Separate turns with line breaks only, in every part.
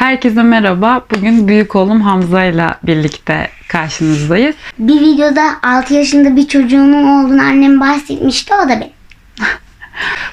Herkese merhaba. Bugün büyük oğlum Hamza ile birlikte karşınızdayız.
Bir videoda 6 yaşında bir çocuğunun olduğunu annem bahsetmişti o da benim.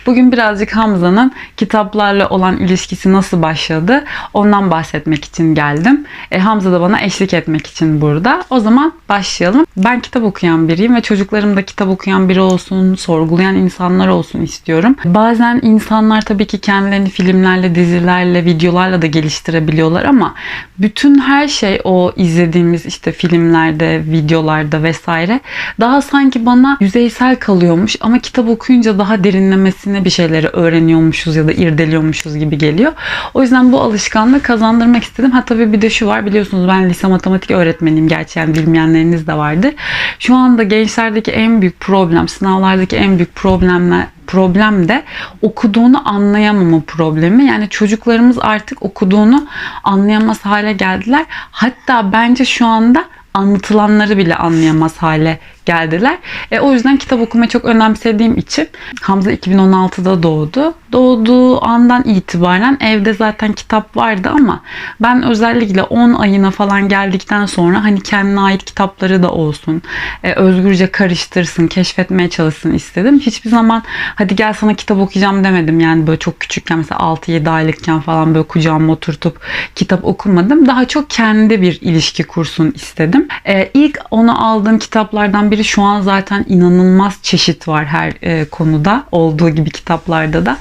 Bugün birazcık Hamza'nın kitaplarla olan ilişkisi nasıl başladı ondan bahsetmek için geldim. E, Hamza da bana eşlik etmek için burada. O zaman başlayalım. Ben kitap okuyan biriyim ve çocuklarım da kitap okuyan biri olsun, sorgulayan insanlar olsun istiyorum. Bazen insanlar tabii ki kendilerini filmlerle, dizilerle, videolarla da geliştirebiliyorlar ama bütün her şey o izlediğimiz işte filmlerde, videolarda vesaire daha sanki bana yüzeysel kalıyormuş ama kitap okuyunca daha derinlemesine bir şeyleri öğreniyormuşuz ya da irdeliyormuşuz gibi geliyor. O yüzden bu alışkanlığı kazandırmak istedim. Ha tabii bir de şu var biliyorsunuz ben lise matematik öğretmeniyim. Gerçi yani bilmeyenleriniz de vardır. Şu anda gençlerdeki en büyük problem, sınavlardaki en büyük problemler problem de okuduğunu anlayamama problemi. Yani çocuklarımız artık okuduğunu anlayamaz hale geldiler. Hatta bence şu anda anlatılanları bile anlayamaz hale geldiler. E, o yüzden kitap okumayı çok önemsediğim için Hamza 2016'da doğdu. Doğduğu andan itibaren evde zaten kitap vardı ama ben özellikle 10 ayına falan geldikten sonra hani kendine ait kitapları da olsun, e, özgürce karıştırsın, keşfetmeye çalışsın istedim. Hiçbir zaman hadi gel sana kitap okuyacağım demedim. Yani böyle çok küçükken mesela 6-7 aylıkken falan böyle kucağıma oturtup kitap okumadım. Daha çok kendi bir ilişki kursun istedim. E, ilk onu aldığım kitaplardan biri şu an zaten inanılmaz çeşit var her e, konuda olduğu gibi kitaplarda da.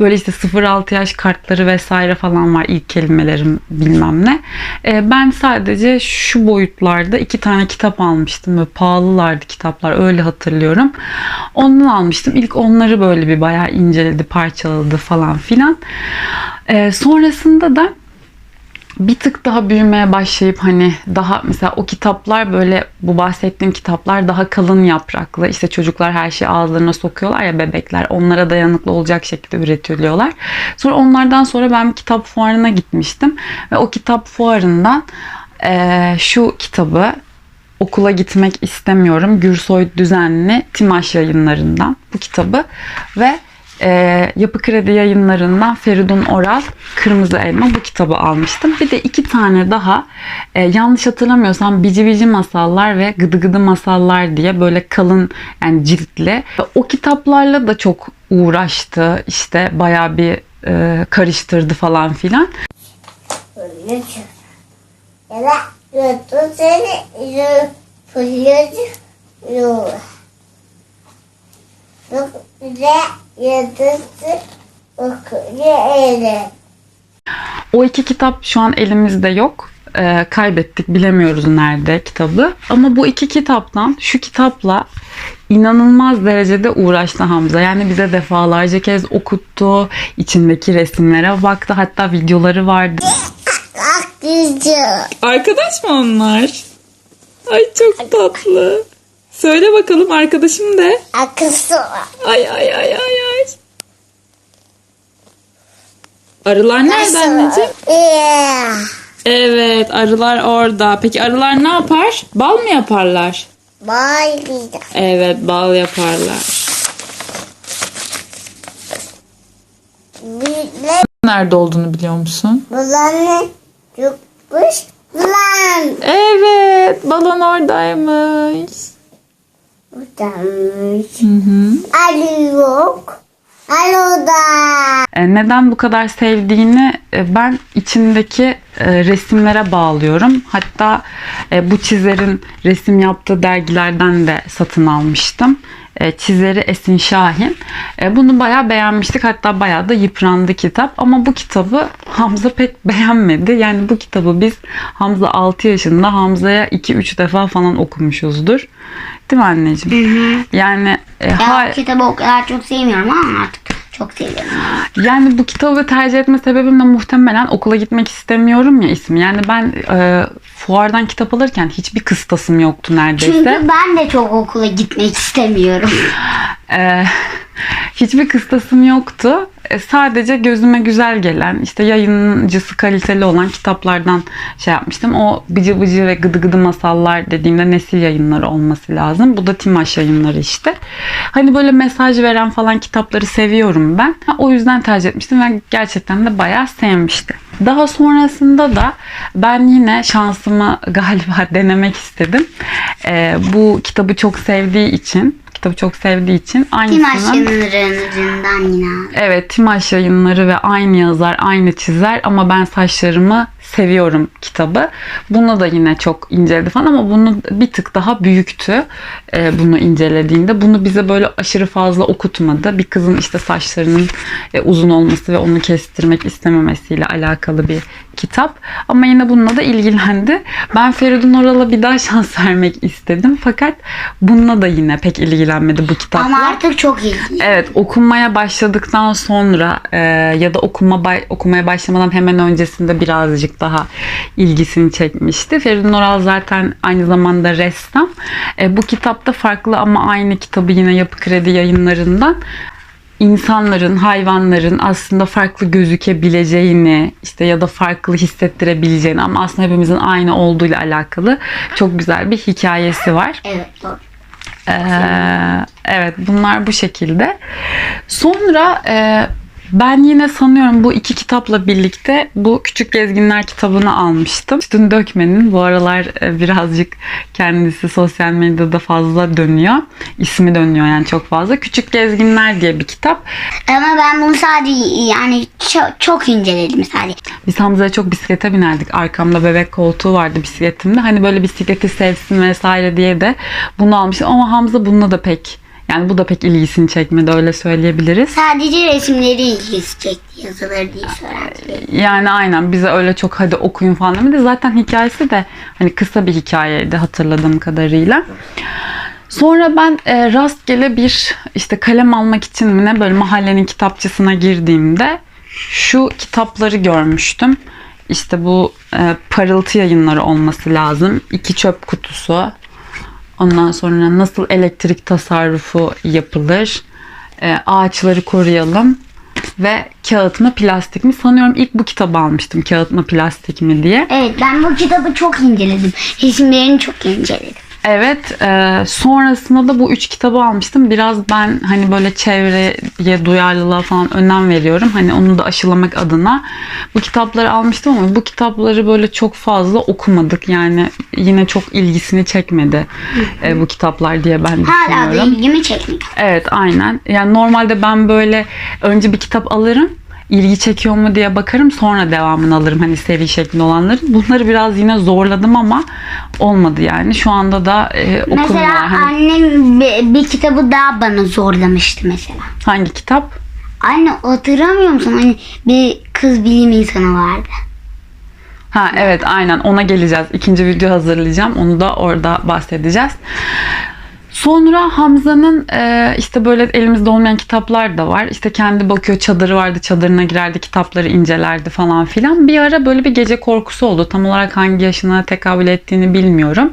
Böyle işte 0-6 yaş kartları vesaire falan var ilk kelimelerim bilmem ne. E, ben sadece şu boyutlarda iki tane kitap almıştım. Böyle pahalılardı kitaplar öyle hatırlıyorum. Ondan almıştım. İlk onları böyle bir bayağı inceledi, parçaladı falan filan. E, sonrasında da bir tık daha büyümeye başlayıp hani daha mesela o kitaplar böyle bu bahsettiğim kitaplar daha kalın yapraklı işte çocuklar her şeyi ağızlarına sokuyorlar ya bebekler onlara dayanıklı olacak şekilde üretiliyorlar. Sonra onlardan sonra ben kitap fuarına gitmiştim ve o kitap fuarından eee, şu kitabı okula gitmek istemiyorum Gürsoy Düzenli Timaş yayınlarından bu kitabı ve e, Yapı Kredi yayınlarından Feridun Oral Kırmızı Elma bu kitabı almıştım. Bir de iki tane daha e, yanlış hatırlamıyorsam Bici Bici Masallar ve Gıdı Gıdı Masallar diye böyle kalın yani ciltli. O kitaplarla da çok uğraştı. İşte bayağı bir e, karıştırdı falan filan.
Ya yıldızı okuyor
O iki kitap şu an elimizde yok. Ee, kaybettik bilemiyoruz nerede kitabı. Ama bu iki kitaptan şu kitapla inanılmaz derecede uğraştı Hamza. Yani bize defalarca kez okuttu. içindeki resimlere baktı. Hatta videoları vardı. Arkadaş mı onlar? Ay çok tatlı. Söyle bakalım arkadaşım de.
Akısı var.
Ay ay ay ay ay. Arılar nerede anneciğim? Evet arılar orada. Peki arılar ne yapar? Bal mı yaparlar?
Bayılacağım.
Evet bal yaparlar.
Büyükler
Nerede olduğunu biliyor musun?
bulanı çıkmış. Bulan.
Evet balon oradaymış.
Budanmış.
Hı hı.
Ali yok. Ali da.
E, Neden bu kadar sevdiğini e, ben içindeki e, resimlere bağlıyorum. Hatta bu çizerin resim yaptığı dergilerden de satın almıştım. Çizeri Esin Şahin. Bunu bayağı beğenmiştik. Hatta bayağı da yıprandı kitap. Ama bu kitabı Hamza pek beğenmedi. Yani bu kitabı biz Hamza 6 yaşında Hamza'ya 2-3 defa falan okumuşuzdur. Değil mi anneciğim? Yani e,
Ya
ha-
kitabı o kadar çok sevmiyorum ama artık çok seviyorum.
yani bu kitabı tercih etme sebebim de muhtemelen okula gitmek istemiyorum ya ismi. Yani ben e, fuardan kitap alırken hiçbir kıstasım yoktu neredeyse.
Çünkü ben de çok okula gitmek istemiyorum.
E, hiçbir kıstasım yoktu. E, sadece gözüme güzel gelen işte yayıncısı kaliteli olan kitaplardan şey yapmıştım. O bıcı bıcı ve gıdı gıdı masallar dediğimde nesil yayınları olması lazım. Bu da Timaş yayınları işte. Hani böyle mesaj veren falan kitapları seviyorum ben. O yüzden tercih etmiştim ve gerçekten de bayağı sevmiştim. Daha sonrasında da ben yine şansımı galiba denemek istedim. Ee, bu kitabı çok sevdiği için, kitabı çok sevdiği için
Timaş
aynısını...
yayınlarından yine.
Evet, Timaş yayınları ve aynı yazar, aynı çizer ama ben saçlarımı seviyorum kitabı. Bunu da yine çok inceledi falan ama bunu bir tık daha büyüktü e, bunu incelediğinde. Bunu bize böyle aşırı fazla okutmadı. Bir kızın işte saçlarının e, uzun olması ve onu kestirmek istememesiyle alakalı bir kitap. Ama yine bununla da ilgilendi. Ben Feridun Oral'a bir daha şans vermek istedim. Fakat bununla da yine pek ilgilenmedi bu kitapla.
Ama artık çok iyi.
Evet okunmaya başladıktan sonra e, ya da okuma okumaya başlamadan hemen öncesinde birazcık daha ilgisini çekmişti. Feridun Oral zaten aynı zamanda ressam. E, bu kitapta farklı ama aynı kitabı yine Yapı Kredi yayınlarından insanların, hayvanların aslında farklı gözükebileceğini işte ya da farklı hissettirebileceğini ama aslında hepimizin aynı olduğuyla alakalı çok güzel bir hikayesi var.
Evet doğru.
Ee, evet bunlar bu şekilde. Sonra e, ben yine sanıyorum bu iki kitapla birlikte bu Küçük Gezginler kitabını almıştım. Üstün Dökmen'in bu aralar e, birazcık kendisi sosyal medyada fazla dönüyor. İsmi dönüyor yani çok fazla. Küçük Gezginler diye bir kitap.
Ama ben bunu sadece yani çok, çok inceledim sadece.
Biz Hamza'ya çok bisiklete binerdik. Arkamda bebek koltuğu vardı bisikletimde. Hani böyle bisikleti sevsin vesaire diye de bunu almıştım. Ama Hamza bununla da pek yani bu da pek ilgisini çekmedi öyle söyleyebiliriz.
Sadece resimleri ilgisi çekti yazıları değil söylentileri.
Yani aynen bize öyle çok hadi okuyun falan demedi. Zaten hikayesi de hani kısa bir hikayeydi hatırladığım kadarıyla. Sonra ben e, rastgele bir işte kalem almak için mi ne böyle mahallenin kitapçısına girdiğimde şu kitapları görmüştüm. İşte bu e, parıltı yayınları olması lazım. İki çöp kutusu. Ondan sonra nasıl elektrik tasarrufu yapılır? E, ağaçları koruyalım ve kağıt mı plastik mi? Sanıyorum ilk bu kitabı almıştım kağıt mı plastik mi diye.
Evet ben bu kitabı çok inceledim. Resimlerini çok inceledim.
Evet, e, sonrasında da bu üç kitabı almıştım. Biraz ben hani böyle çevreye duyarlılığa falan önem veriyorum. Hani onu da aşılamak adına bu kitapları almıştım ama bu kitapları böyle çok fazla okumadık. Yani yine çok ilgisini çekmedi e, bu kitaplar diye ben
Hala da
düşünüyorum.
ilgimi çekmiyor.
Evet aynen. Yani normalde ben böyle önce bir kitap alırım. İlgi çekiyor mu diye bakarım sonra devamını alırım hani seri şeklinde olanları. Bunları biraz yine zorladım ama olmadı yani. Şu anda da e, okumuyorlar.
Mesela
Hani
annem bir, bir kitabı daha bana zorlamıştı mesela.
hangi kitap?
Anne hatırlamıyor musun? Hani bir kız bilim insanı vardı.
Ha evet aynen ona geleceğiz. İkinci video hazırlayacağım. Onu da orada bahsedeceğiz. Sonra Hamza'nın e, işte böyle elimizde olmayan kitaplar da var. İşte kendi bakıyor çadırı vardı çadırına girerdi kitapları incelerdi falan filan. Bir ara böyle bir gece korkusu oldu. Tam olarak hangi yaşına tekabül ettiğini bilmiyorum.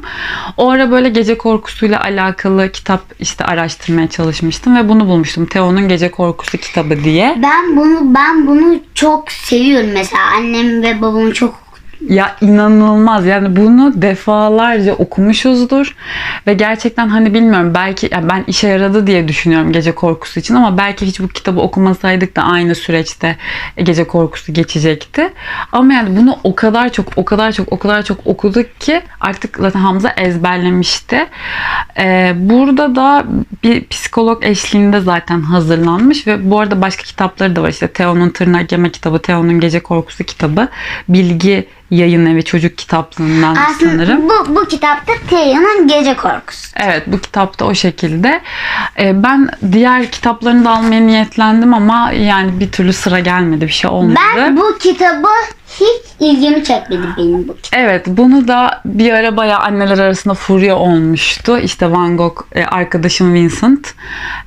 O ara böyle gece korkusuyla alakalı kitap işte araştırmaya çalışmıştım ve bunu bulmuştum. Teo'nun Gece Korkusu kitabı diye.
Ben bunu ben bunu çok seviyorum mesela. Annem ve babamı çok
Ya inanılmaz yani bunu defalarca okumuşuzdur ve gerçekten hani bilmiyorum belki ya ben işe yaradı diye düşünüyorum gece korkusu için ama belki hiç bu kitabı okumasaydık da aynı süreçte gece korkusu geçecekti. Ama yani bunu o kadar çok o kadar çok o kadar çok okuduk ki artık zaten Hamza ezberlemişti. Ee, burada da bir psikolog eşliğinde zaten hazırlanmış ve bu arada başka kitapları da var işte Teo'nun Tırnak Yeme kitabı, Teo'nun Gece Korkusu kitabı, Bilgi Yayın Evi Çocuk Kitaplığından
aslında
sanırım.
bu bu kitapta Teya'nın gece korkusu.
Evet bu kitapta o şekilde. Ee, ben diğer kitaplarını da almaya niyetlendim ama yani bir türlü sıra gelmedi bir şey olmadı.
Ben bu kitabı hiç ilgimi çekmedi benim bu kitap.
Evet bunu da bir ara bayağı anneler arasında furya olmuştu. İşte Van Gogh e, arkadaşım Vincent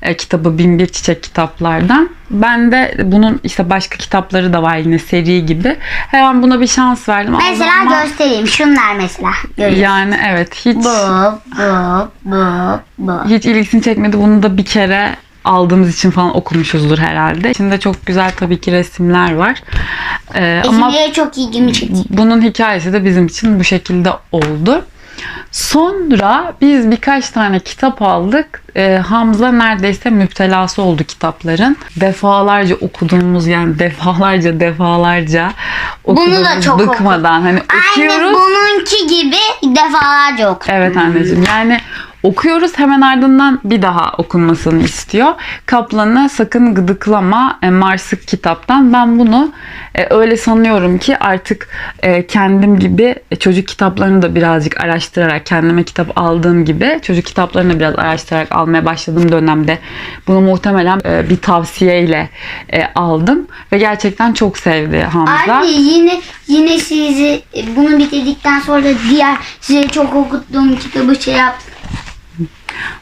e, kitabı Binbir Çiçek kitaplardan. Ben de bunun işte başka kitapları da var yine seri gibi. Hemen buna bir şans verdim.
Mesela
Ama
göstereyim. Şunlar mesela. Görüyorsun.
Yani evet hiç
Bu, bu, bu, bu.
hiç ilgisini çekmedi. Bunu da bir kere aldığımız için falan okumuşuzdur herhalde. İçinde çok güzel tabii ki resimler var. E, ama
Resimleri çok ilgimi çekti.
bunun hikayesi de bizim için bu şekilde oldu. Sonra biz birkaç tane kitap aldık. Ee, Hamza neredeyse müptelası oldu kitapların. Defalarca okuduğumuz yani defalarca defalarca
Bunu da
okuduğumuz
çok
bıkmadan hani
Aynı
okuyoruz.
bununki gibi defalarca okudum.
Evet anneciğim yani okuyoruz hemen ardından bir daha okunmasını istiyor. Kaplan'ı sakın gıdıklama e, Marsık kitaptan. Ben bunu e, öyle sanıyorum ki artık e, kendim gibi e, çocuk kitaplarını da birazcık araştırarak kendime kitap aldığım gibi çocuk kitaplarını biraz araştırarak almaya başladığım dönemde bunu muhtemelen e, bir tavsiyeyle e, aldım ve gerçekten çok sevdi Hamza.
Anne yine yine sizi bunu bitirdikten sonra diğer size çok okuttuğum kitabı şey yap.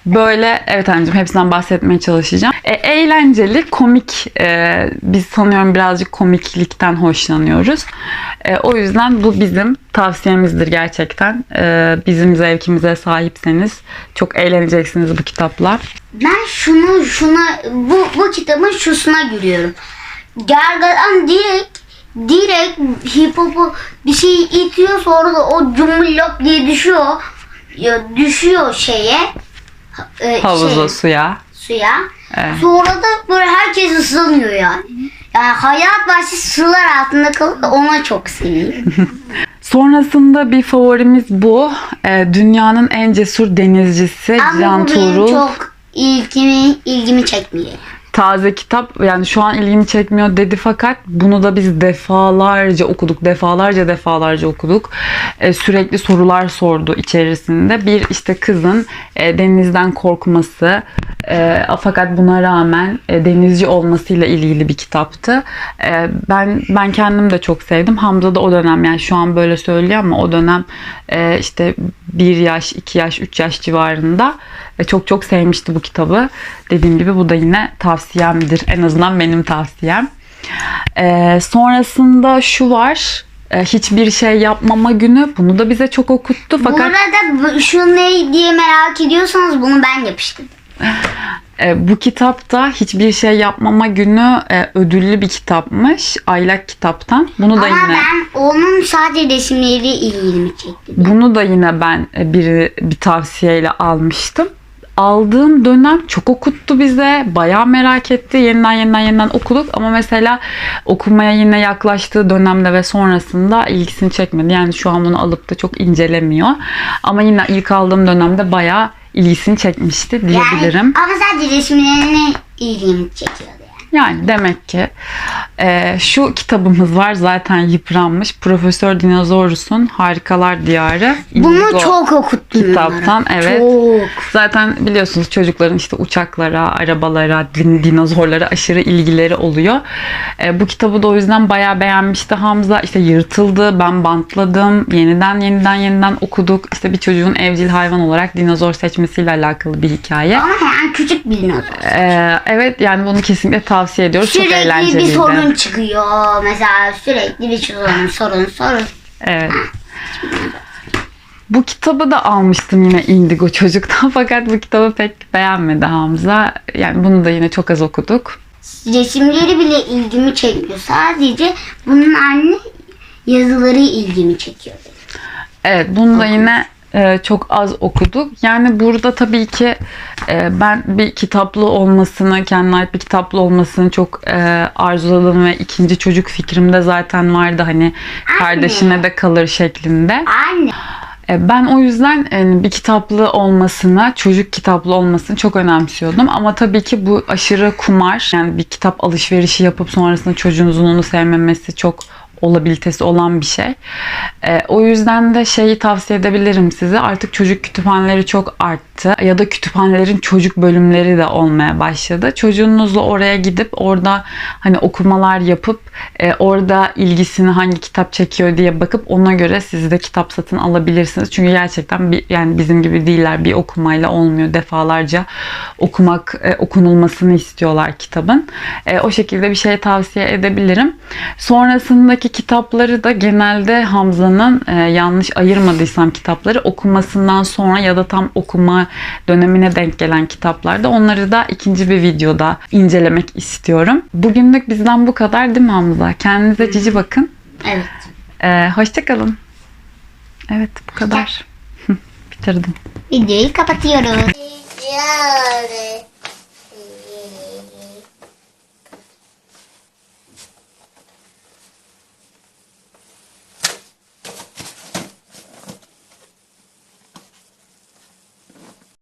Böyle evet anneciğim hepsinden bahsetmeye çalışacağım. E, eğlenceli, komik. e, biz sanıyorum birazcık komiklikten hoşlanıyoruz. E, o yüzden bu bizim tavsiyemizdir gerçekten. E, bizim zevkimize sahipseniz çok eğleneceksiniz bu kitapla.
Ben şunu şuna bu bu kitabın şusuna gülüyorum. Gergedan direkt direkt hip bir şey itiyor sonra da o cumlop diye düşüyor. Ya düşüyor şeye. E,
Havuza,
şeye,
suya.
suya.
Evet.
Sonra da böyle herkes ıslanıyor yani. Yani hayat bahçesi sular altında kalıp ona çok seviyorum.
Sonrasında bir favorimiz bu. E, dünyanın en cesur denizcisi
Ama
Can Tuğrul.
çok ilgimi ilgimi çekmiyor.
Taze kitap yani şu an ilgimi çekmiyor dedi fakat bunu da biz defalarca okuduk defalarca defalarca okuduk. Ee, sürekli sorular sordu içerisinde. Bir işte kızın e, denizden korkması e, fakat buna rağmen e, denizci olmasıyla ilgili bir kitaptı. E, ben ben kendim de çok sevdim. Hamza da o dönem yani şu an böyle söylüyor ama o dönem e, işte bir yaş iki yaş üç yaş civarında e, çok çok sevmişti bu kitabı. Dediğim gibi bu da yine tavsiyemdir. En azından benim tavsiyem. E, sonrasında şu var. E, hiçbir şey yapmama günü. Bunu da bize çok okuttu.
Bu
Fakat
arada bu- şu ne diye merak ediyorsanız bunu ben yapıştırdım.
e, bu kitapta hiçbir şey yapmama günü e, ödüllü bir kitapmış. Aylak kitaptan. Bunu da
Ama
yine
ben onun sadece resimleri ilgimi çekti.
Bunu da yine ben e, bir, bir tavsiyeyle almıştım. Aldığım dönem çok okuttu bize. Bayağı merak etti. Yeniden yeniden yeniden okuduk. Ama mesela okumaya yine yaklaştığı dönemde ve sonrasında ilgisini çekmedi. Yani şu an bunu alıp da çok incelemiyor. Ama yine ilk aldığım dönemde bayağı ilgisini çekmişti diyebilirim.
Yani, ama sadece resimlerini ilgimi çekiyordu yani.
Demek ki e, şu kitabımız var zaten yıpranmış. Profesör Dinozorus'un Harikalar Diyarı.
Bunu
Indigo
çok okuttum.
kitaptan
onlara.
evet.
Çok.
Zaten biliyorsunuz çocukların işte uçaklara, arabalara, din- dinozorlara aşırı ilgileri oluyor. E, bu kitabı da o yüzden bayağı beğenmişti Hamza. İşte yırtıldı, ben bantladım. Yeniden yeniden yeniden okuduk. İşte bir çocuğun evcil hayvan olarak dinozor seçmesiyle alakalı bir hikaye.
Ama yani küçük bir dinozor.
E, evet yani bunu kesinlikle tavsiye ediyoruz. Çok
Sürekli bir sorun çıkıyor. Mesela sürekli bir sorun, sorun, sorun.
Evet. Bu kitabı da almıştım yine Indigo çocuktan fakat bu kitabı pek beğenmedi Hamza. Yani bunu da yine çok az okuduk.
Resimleri bile ilgimi çekmiyor. Sadece bunun anne yazıları ilgimi çekiyor.
Evet bunu da yine çok az okuduk. Yani burada tabii ki e, ben bir kitaplı olmasını, kendine ait bir kitaplı olmasını çok e, arzuladım ve ikinci çocuk fikrimde zaten vardı hani kardeşine de kalır şeklinde.
Anne.
E, Ben o yüzden e, bir kitaplı olmasını, çocuk kitaplı olmasını çok önemsiyordum. Ama tabii ki bu aşırı kumar. Yani bir kitap alışverişi yapıp sonrasında çocuğunuzun onu sevmemesi çok olabilitesi olan bir şey. E, o yüzden de şeyi tavsiye edebilirim size. Artık çocuk kütüphaneleri çok arttı. Ya da kütüphanelerin çocuk bölümleri de olmaya başladı. Çocuğunuzla oraya gidip orada hani okumalar yapıp e, orada ilgisini hangi kitap çekiyor diye bakıp ona göre siz de kitap satın alabilirsiniz. Çünkü gerçekten bir, yani bizim gibi değiller. Bir okumayla olmuyor. Defalarca okumak, e, okunulmasını istiyorlar kitabın. E, o şekilde bir şey tavsiye edebilirim. Sonrasındaki Buradaki kitapları da genelde Hamza'nın e, yanlış ayırmadıysam kitapları okumasından sonra ya da tam okuma dönemine denk gelen kitaplarda onları da ikinci bir videoda incelemek istiyorum. Bugünlük bizden bu kadar değil mi Hamza? Kendinize cici bakın.
Evet.
E, hoşçakalın. Evet bu kadar. Bitirdim.
Videoyu kapatıyoruz.